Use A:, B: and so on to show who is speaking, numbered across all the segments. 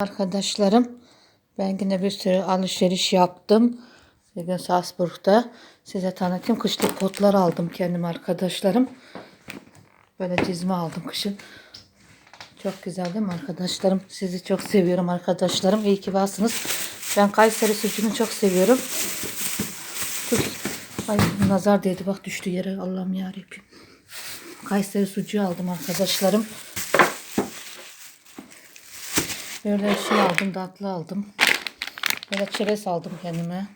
A: Arkadaşlarım ben yine bir sürü alışveriş yaptım. Bugün Salzburg'da size tanıtayım. Kışlık potlar aldım kendim arkadaşlarım. Böyle dizme aldım kışın. Çok güzel değil mi arkadaşlarım? Sizi çok seviyorum arkadaşlarım. İyi ki varsınız. Ben Kayseri sucuğunu çok seviyorum. Ay nazar değdi bak düştü yere. Allah'ım yarabbim. Kayseri sucuğu aldım arkadaşlarım. Böyle şey aldım, tatlı aldım. Böyle çerez aldım kendime.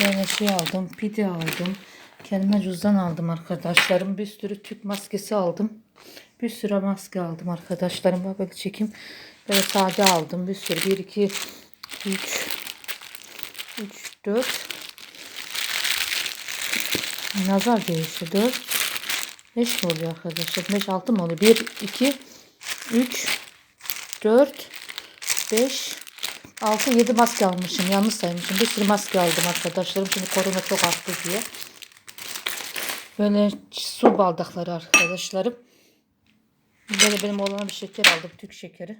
A: Böyle şey aldım, pide aldım. Kendime cüzdan aldım arkadaşlarım. Bir sürü tüp maskesi aldım. Bir sürü maske aldım arkadaşlarım. Bak böyle çekeyim. Böyle sade aldım. Bir sürü. 1, 2, 3, 3, 4. Nazar değişti. 4, 5 mi oluyor arkadaşlar? 5, 6 mı oluyor? 1, 2, 3, 4, 5, 6, 7 maske almışım. Yanlış saymışım. Bir sürü maske aldım arkadaşlarım. Şimdi korona çok arttı diye. Böyle su bardakları arkadaşlarım. Böyle benim oğlana bir şeker aldım. Türk şekeri.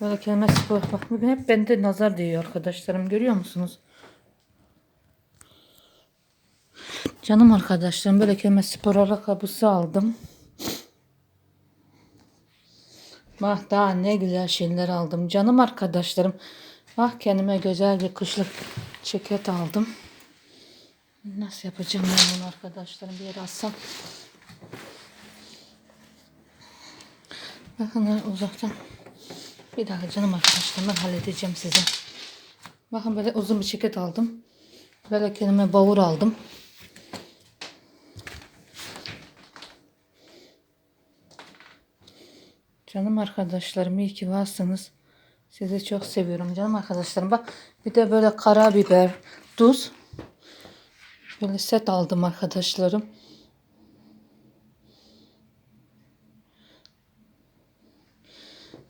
A: Böyle kelime spor. Bak bugün hep bende nazar değiyor arkadaşlarım. Görüyor musunuz? Canım arkadaşlarım böyle kelime spor ayakkabısı aldım. Bak daha ne güzel şeyler aldım. Canım arkadaşlarım. Bak kendime güzel bir kışlık ceket aldım. Nasıl yapacağım ben bunu arkadaşlarım bir yere alsam. Bakın uzaktan. Bir dakika canım arkadaşlarım ben halledeceğim size. Bakın böyle uzun bir ceket aldım. Böyle kendime bavur aldım. Canım arkadaşlarım iyi ki varsınız. Sizi çok seviyorum canım arkadaşlarım. Bak bir de böyle karabiber, tuz. Böyle set aldım arkadaşlarım.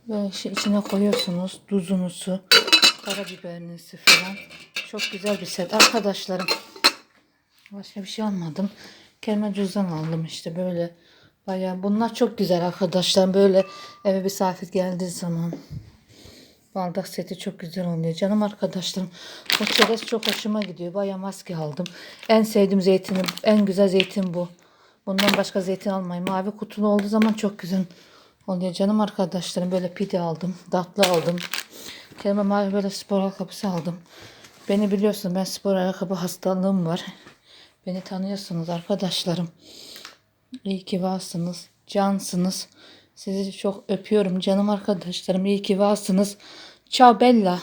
A: Böyle şey içine koyuyorsunuz tuzunuzu, karabiberinizi falan. Çok güzel bir set arkadaşlarım. Başka bir şey almadım. Kelime cüzdan aldım işte böyle. Bayağı bunlar çok güzel arkadaşlar. Böyle eve misafir geldiği zaman. Bardak seti çok güzel oluyor. Canım arkadaşlarım. Bu çerez çok hoşuma gidiyor. Bayağı maske aldım. En sevdiğim zeytinim. En güzel zeytin bu. Bundan başka zeytin almayın. Mavi kutulu olduğu zaman çok güzel oluyor. Canım arkadaşlarım böyle pide aldım. Tatlı aldım. Kendime mavi böyle spor ayakkabısı aldım. Beni biliyorsun ben spor ayakkabı hastalığım var. Beni tanıyorsunuz arkadaşlarım. İyi ki varsınız. Cansınız. Sizi çok öpüyorum canım arkadaşlarım. İyi ki varsınız. Ciao Bella.